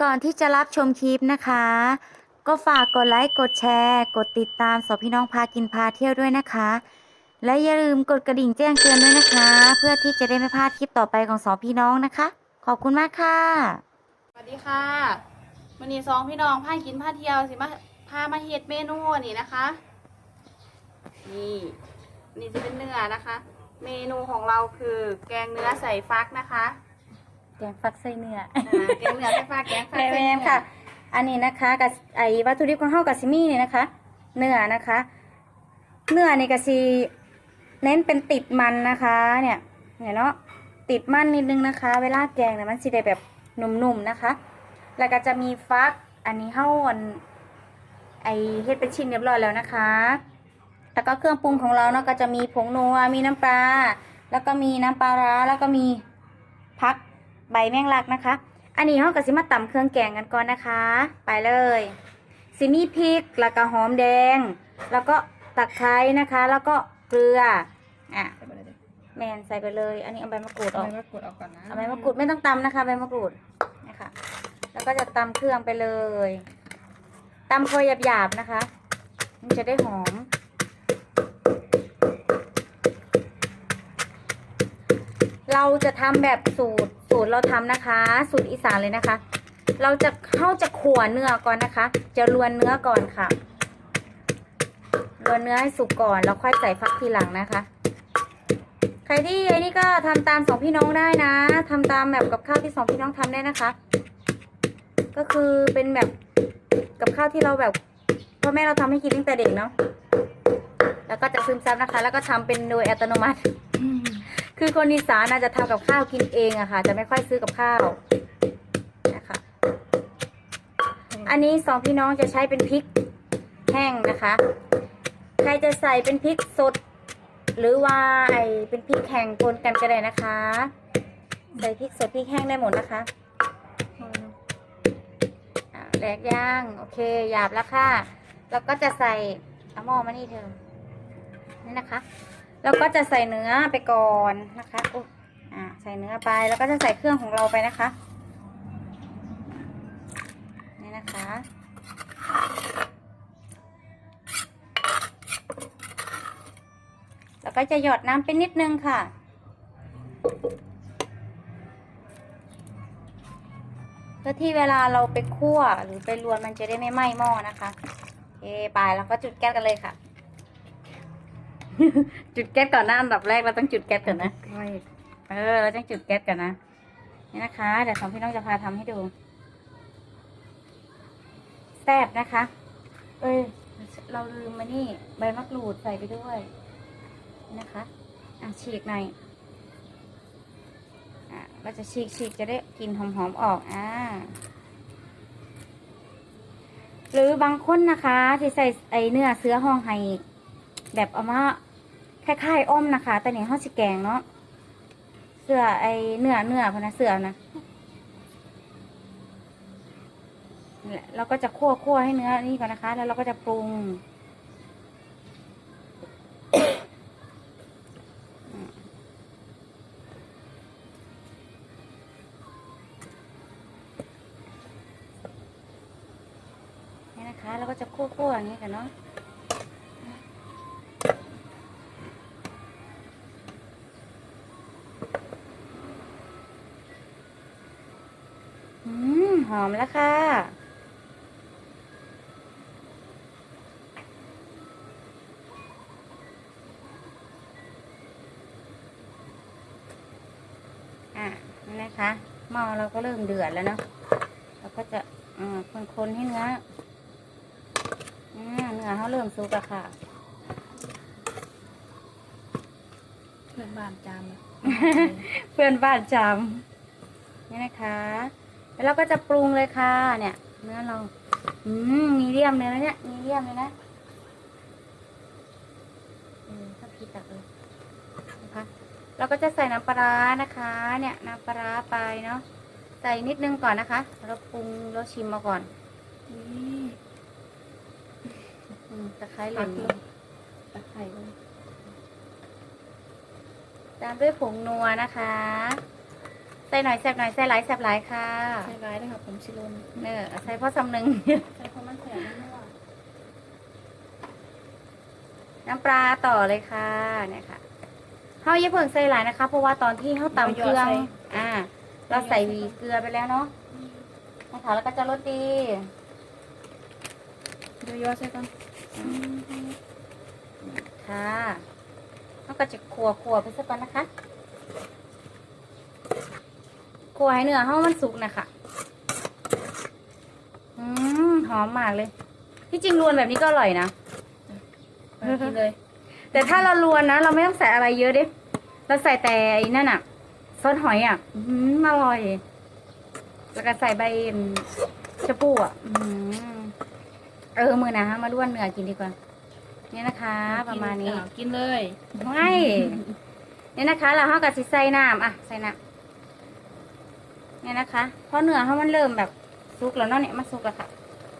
ก่อนที่จะรับชมคลิปนะคะ ก็ฝากกดไลค์ กดแชร์ กดติดตามสองพี่น้องพากินพาเที่ยวด้วยนะคะ และอย่าลืมกดกระดิ่งแจ้งเตือนด้วยนะคะ เพื่อที่จะได้ไม่พลาดคลิปต่อไปของสองพี่น้องนะคะ ขอบคุณมากค่ะ สวัสดีค่ะวันนี้สองพี่น้องพากินพาเที่ยวสิมาพามาเฮ็ดเมนูนี่นะคะ นี่นี่จะเป็นเนื้อนะคะ เมนูของเราคือแกงเนื้อใส่ฟักนะคะ กงฟักไส้เนื้ออ่าแกงเนื้อใส่ฟักแกงฟักแม่ใส่แม่เนื้อค่ะ อันนี้นะคะกับไอวัตถุดิบของเฮากับซิมี่เนี่ยนะคะ เนื้อนะคะ เนื้อนี่ก็ซีเน้นเป็นติดมันนะคะ เนี่ยเนี่ยเนาะติดมันนิดนึงนะคะ เวลาแกงเนี่ยมันสิได้แบบนุ่มๆนะคะ แล้วก็จะมีฟักอันนี้เฮาอันไอเฮ็ดเป็นชิ้นเรียบร้อยแล้วนะคะ แล้วก็เครื่องปรุงของเราเนาะก็จะมีผงนัว มีน้ำปลา แล้วก็มีน้ำปลาร้า แล้วก็มีพัก ใบแมงลักนะคะ อันนี้เราก็สิมาตำเครื่องแกงกันก่อนนะคะ ไปเลยสิมีพริกแล้วก็หอมแดง แล้วก็ตะไคร้นะคะ แล้วก็เกลืออะใส่ไปเลยดิแมนใส่ไปเลย อันนี้เอาใบมะกรูดอเอาอกใบมะกรูดออกก่อนนะเอาใบมะกรูดไม่ต้องตำนะคะใบมะกรูดนะคะแล้วก็จะตำเครื่องไปเลยตำพอหยาบๆนะคะ มันจะได้หอมเราจะทำแบบสูตร สูตรเราทำนะคะ สูตรอีสานเลยนะคะ เราจะเข้าจะขั่วเนื้อก่อนนะคะ จะรวนเนื้อก่อนค่ะรวนเนื้อให้สุกก่อนแล้วค่อยใส่ฟักทีหลังนะคะ ใครที่ไอ้นี่ก็ทำตามสองพี่น้องได้นะทำตามแบบกับข้าวที่สองพี่น้องทำได้นะคะ ก็คือเป็นแบบกับข้าวที่เราแบบพ่อแม่เราทำให้กินตั้งแต่เด็กเนาะแล้วก็จะซึมซับนะคะ แล้วก็ทำเป็นโดยอัตโนมัติ คือคนอีสานน่าจะทำกับข้าวกินเองอะค่ะ จะไม่ค่อยซื้อกับข้าวนะคะ อันนี้สองพี่น้องจะใช้เป็นพริกแห้งนะคะ ใครจะใส่เป็นพริกสด หรือว่าไอเป็นพริกแห้งปนกันก็ได้นะคะ ใส่พริกสดพริกแห้งได้หมดนะคะแหลกย่างโอเคหยาบแล้วค่ะ แล้วก็จะใส่เอาหม้อมานี่เธอนี่นะคะ แล้วก็จะใส่เนื้อไปก่อนนะคะอุ๊อ่าใส่เนื้อไปแล้วก็จะใส่เครื่องของเราไปนะคะนี่นะคะแล้วก็จะหยดน้ำไปนิดนึงค่ะ เพื่อที่เวลาเราไปคั่วหรือไปรวนมันจะได้ไม่ไหม้หม้อนะคะโอไปแล้วก็จุดแก๊สกันเลยค่ะ จุดแก๊สก่อนนะอันดับแรกเราต้องจุดแก๊สก่อนนะใช่เออเราต้องจุดแก๊สก่อนนะนี่นะคะเดี๋ยวสองพี่น้องจะพาทำให้ดูแซ่บนะคะ เอ้ยเราลืมมานี่ใบมะกรูดใส่ไปด้วยนี่นะคะอะฉีกหน่อยอะเราจะฉีกฉีกจะได้กลิ่นหอมๆออกอ่าหรือบางคนนะคะ ที่ใส่ไอเนื้อเสื้อห้องไห้ แบบเอามาคล้ายๆอ้อมนะคะ แต่เนี่ยห้องสิแกงเนาะเสื้อไอเนื้อเนื้อพนะเสื้อนะและเราก็จะคั่วคั่วให้เนื้อนี่ก่อนนะคะ แล้วเราก็จะปรุงนี่นะคะ เราก็จะคั่วคั่วอย่างนี้กันเนาะ อืมหอมแล้วค่ะ อะนี่นะคะหม้อเราก็เริ่มเดือดแล้วเนาะเราก็จะอ่าคนๆให้เนื้ออ่าเนื้อเขาเริ่มสุกแล้วค่ะเพื่อนบ้านจามอะเพื่อนบ้านจำนี่นะคะ แล้วเราก็จะปรุงเลยค่ะ เนี่ยเนื้อเรา อืมมีเดียมเลยนะเนี่ยมีเดียมเลยนะเออถ้าพีตักเลยนะคะเราก็จะใส่น้ำปลาร้านะคะ เนี่ยน้ำปลาร้าไปเนาะใส่นิดนึงก่อนนะคะ เราปรุงเราชิมมาก่อนอืมตะไคร้เหลืองเลยตะไคร้เลยตามด้วยผงนัวนะคะ ใส่หน่อยแซ่บหน่อยใส่หลายแซ่บหลายค่ะใส่ร้ายนะคะผมชิลนเนอใส่พ่อสำนึง ใส่เพราะมันแสบนั่นว่าน้ำปลาต่อเลยค่ะเนี่ยค่ะเฮาอย่าเพิ่งใส่หลายนะคะ เพราะว่าตอนที่เฮาตำเครื่องอ่า เราใส่หวีเกลือไปแล้วเนาะนะคะแล้วก็จะรสดีเดี๋ยวยอใส่ก่อนค่ะแล้วก็จะขัวขัวไปสักก่อนนะคะ ขัวให้เนื้อเฮามันสุกนะคะอืมหอมมากเลย ที่จริงรวนแบบนี้ก็อร่อยนะมากินเลย แต่ถ้าเรารวนนะ เราไม่ต้องใส่อะไรเยอะดิเราใส่แต่ไอ้นั่นอะซอสหอยอะอื้อหืออร่อย แล้วก็ใส่ใบชะพูอะอื้อหือเออมือนะมาล้วนเนื้อกินดีกว่า เนี่ยนะคะ ประมาณนี้อ่กินเลยไม่เนี่ยนะคะ เราห้ากับสิใส่น้ำอะใส่น้ำ เนี่ยนะคะเพราะเนื้อเขามันเริ่มแบบสุกแล้วเนาะเนี่ยมันสุกแล้วค่ะ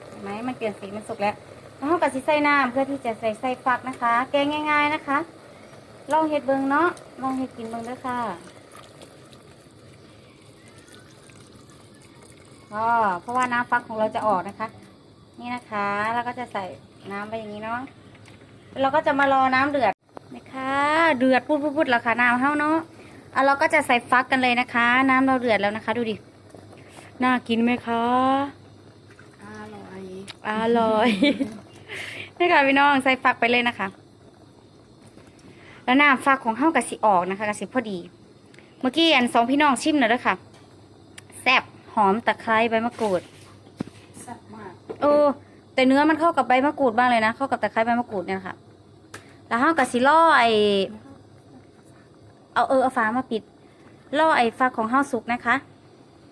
เห็นไหมมันเปลี่ยนสีมันสุกแล้วแล้วห้ากับสิใส่น้ำเพื่อที่จะใส่ใส่ฟักนะคะ แกงง่าย ๆนะคะ ลองเห็ดเบิงเนาะลองเห็ดกินเบิงด้วยค่ะก็เพราะว่าน้ำฟักของเราจะออกนะคะ นี่นะคะแล้วก็จะใส่น้ำไปอย่างนี้เนาะเราก็จะมารอน้ำเดือดนะคะ เดือดปุดปุดปุดแล้วค่ะน้ำเท่าเนาะ อะเราก็จะใส่ฟักกันเลยนะคะ น้ำเราเดือดแล้วนะคะ ดูดิ น่ากินไหมคะอร่อยอร่อยนี่ค่ะพี่น้องใส่ฟักไปเลยนะคะ แล้วน้ำฟักของเฮากะสิออกนะคะกะสิพอดี เมื่อกี้อันสองพี่น้องชิมหน่อยเด้วยค่ะแซ่บหอมตะไคร้ใบมะกรูดแซ่บมากโอ้แต่เนื้อมันเข้ากับใบมะกรูดบ้างเลยนะ เข้ากับตะไคร้ใบมะกรูดเนี่ยค่ะ แล้วเฮากะสิล่อไอ เอาเออเอาฝามาปิดล่อไอฟักของเฮาสุกนะคะ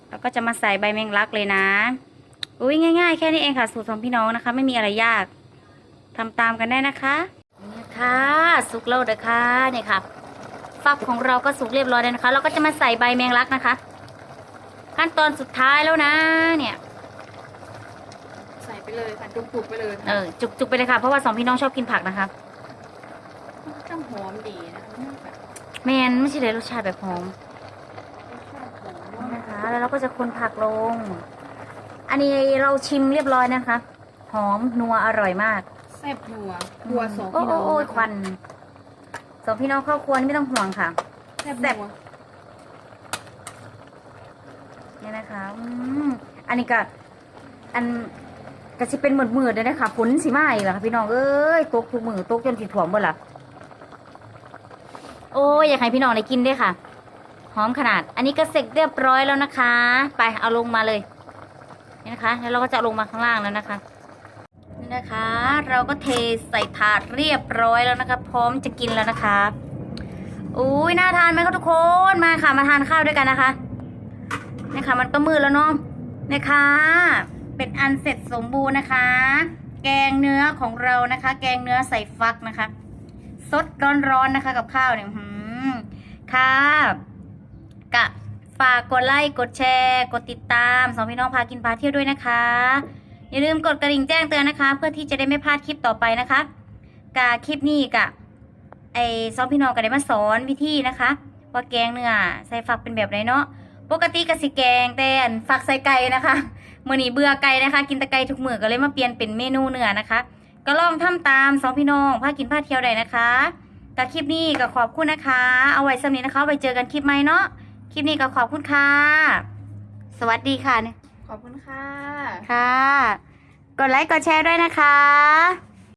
แล้วก็จะมาใส่ใบแมงลักเลยนะ อุ้ยง่าย ๆ แค่นี้เองค่ะ สูตรของพี่น้องนะคะ ไม่มีอะไรยากทำตามกันได้นะคะนี่ค่ะสุกแล้วเด้อค่ะเนี่ยค่ะ ฟักของเราก็สุกเรียบร้อยแล้วนะคะ เราก็จะมาใส่ใบแมงลักนะคะ ขั้นตอนสุดท้ายแล้วนะ เนี่ย ใส่ไปเลยค่ะจุกๆไปเลยเออจุกๆไปเลยค่ะเพราะว่าสองพี่น้องชอบกินผักนะคะจังหอมดีนะคะมัน แบบแมนไม่ใช่เลยรสชาติแบบหอมรสชาติหอมนี่มากนะคะ แล้วเราก็จะคนผักลง อันนี้เราชิมเรียบร้อยนะคะ หอมนัวอร่อยมากแซ่บนัวครัวสองโอ้พี่น้โอ้องโอ้ยควันสองพี่น้องเข้าครัวนี่ไม่ต้องห่วงค่ะแซ่บแซ่บนัวเนี่ยนะคะอืมอันนี้ก็อันก็สิเป็นหมืดๆเลยนะคะฝนสิมาอีกแล้วค่ะพี่น้องเอ้ยตกทุกมือตกจนสิถ่วมหมดละ โอ้ยอยากให้พี่น้องได้กินด้วยค่ะ หอมขนาด อันนี้ก็เสร็จเรียบร้อยแล้วนะคะ ไปเอาลงมาเลยนี่นะคะ แล้วเราก็จะลงมาข้างล่างแล้วนะคะนี่นะคะ เราก็เทใส่ถาดเรียบร้อยแล้วนะคะ พร้อมจะกินแล้วนะคะอุ้ยน่าทานไหมคะทุกคนมาค่ะมาทานข้าวด้วยกันนะคะนี่ค่ะมันก็มืดแล้วเนาะนะคะ เป็นอันเสร็จสมบูรณ์นะคะ แกงเนื้อของเรานะคะ แกงเนื้อใส่ฟักนะคะ สดร้อนๆนะคะ กับข้าวเนี่ยอื้อหือค่ะกะฝากกดไลค์กดแชร์ กดติดตามสองพี่น้องพากินพาเที่ยวด้วยนะคะ อย่าลืมกดกระดิ่งแจ้งเตือนนะคะ เพื่อที่จะได้ไม่พลาดคลิปต่อไปนะคะกะคลิปนี้กะไอสองพี่น้องก็ได้มาสอนวิธีนะคะ ว่าแกงเนื้อใส่ฟักเป็นแบบไหนเนาะปกติกะสิแกงแต่อันฝักใส่ไก่นะคะมื่อนี้เบื่อไก่นะคะ กินแต่ไก่ทุกมื้อก็เลยมาเปลี่ยนเป็นเมนูเนื้อนะคะ ก็ลองทำตามสองพี่น้องพากินพาเที่ยวได้นะคะแต่คลิปนี้ก็ขอบคุณนะคะ เอาไว้สำนี้นะคะไปเจอกันคลิปใหม่เนาะคลิปนี้ก็ขอบคุณค่ะ สวัสดีค่ะเนี่ยขอบคุณค่ะ ค่ะ กดไลค์กดแชร์ด้วยนะคะ